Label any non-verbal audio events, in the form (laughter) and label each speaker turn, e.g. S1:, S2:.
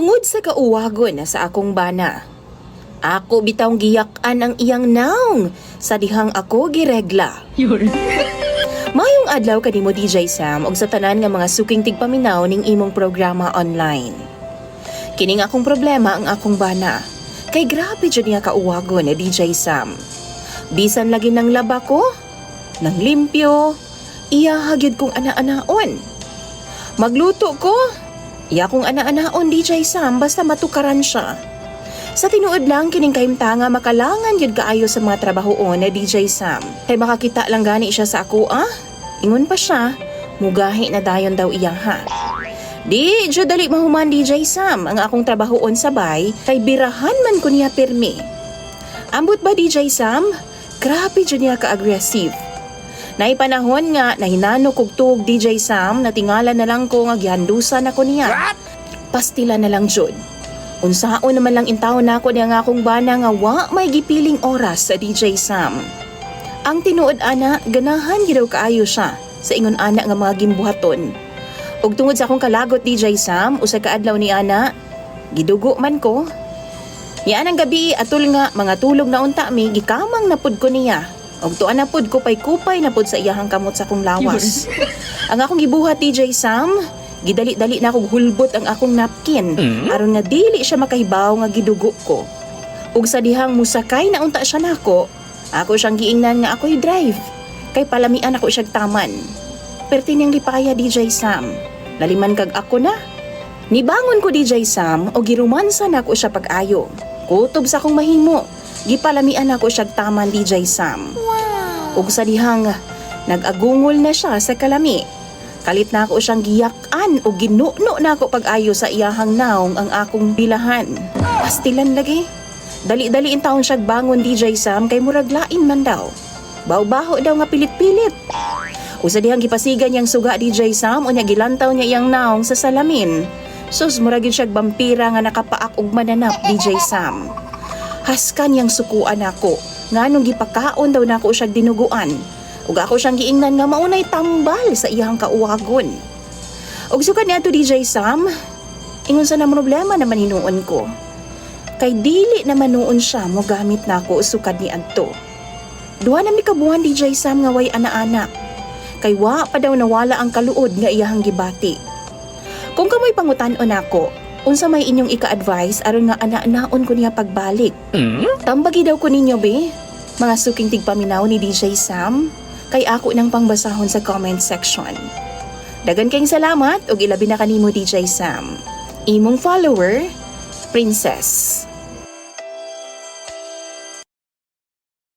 S1: Tungod sa kauwagon na sa akong bana. Ako bitawng giyak-an ang iyang naong sa dihang ako giregla. (laughs) Mayong adlaw kanimo DJ Sam og sa tanan nga mga suking tigpaminaw ning imong programa online. Kining akong problema ang akong bana. Kay grabe jud niya kauwagon ni DJ Sam. Bisan lagi ng laba ko, nang limpyo, iya hagyud kong ana-anaon. Magluto ko, iya kong ana-anaon DJ Sam basta matukaran siya. Sa tinuod lang kining kahimtanga makalangan yun kaayo sa mga trabahoon na DJ Sam. Kay makakita lang gani siya sa ako ah. Ingon pa siya, mugahi na dayon daw iyang ha. Di, jud dali mahuman DJ Sam ang akong trabahoon sabay kay birahan man ko niya pirmi. Ambot ba DJ Sam? Grabe jud niya ka-aggressive. Naipanahon nga na hinano kog tuog DJ Sam na tingala na lang ko nga gihandusan ako niya. Pastila na lang jud. Unsaon naman lang intaw na ako niya nga akong bana nga wa may gipiling oras sa DJ Sam. Ang tinuod ana, ganahan gidaw kaayo siya sa ingon ana nga mga gimbuhaton. Ug tungod sa akong kalagot DJ Sam, usa ka adlaw ni ana, gidugo man ko. Ni anang gabi atul nga mga tulog na unta mi gikamang napud ko niya. Og tuan na pud kupay kupay na pud sa iyahang kamot sa akong lawas. (laughs) ang akong gibuhat DJ Sam, gidali-dali na akong hulbot ang akong napkin aron nga dili siya makahibaw nga gidugo ko. Ug sa dihang musakay na unta siya nako, ako siyang giingnan nga ako'y drive. Kay palamian ako siyang taman. Perti niyang lipaya DJ Sam. Laliman kag ako na. Nibangon ko DJ Sam o girumansa na ako siya pag-ayo. Kutob sa akong mahimo. Gipalamian ako siya taman DJ Sam. Ug sa dihang nag-agungol na siya sa kalami. Kalit na ako siyang giyakan o ginuno na ako pag-ayo sa iyahang naong ang akong bilahan. Pastilan lagi. Dali-dali in taon siya bangon DJ Sam kay murag lain man daw. Baw-baho daw nga pilit-pilit. Usa dihang gipasigan niyang suga DJ Sam unya gilantaw niya iyang naong sa salamin. Sus murag yun siya vampira nga nakapaak og mananap DJ Sam. Haskan niyang sukuan ako. Nganong gipakaon daw nako siya dinuguan. Ug ako siyang giingnan nga maunay tambal sa iyang kauwagon. Ug sukad niya DJ Sam, ingon sa na problema naman hinuon ko. Kay dili naman noon siya mo gamit na ako usukad ni Adto. Duha na mi kabuhan DJ Sam nga way ana-anak. Kay wa pa daw nawala ang kaluod nga iyahang gibati. Kung kamoy pangutan-on ako, unsa may inyong ika-advise aron nga ana-anaon ko niya pagbalik. Tambagi daw ko ninyo be, mga suking tigpaminaw ni DJ Sam, kay ako nang pangbasahon sa comment section. Dagan kayong salamat ug ilabi na kanimo DJ Sam. Imong follower, Princess.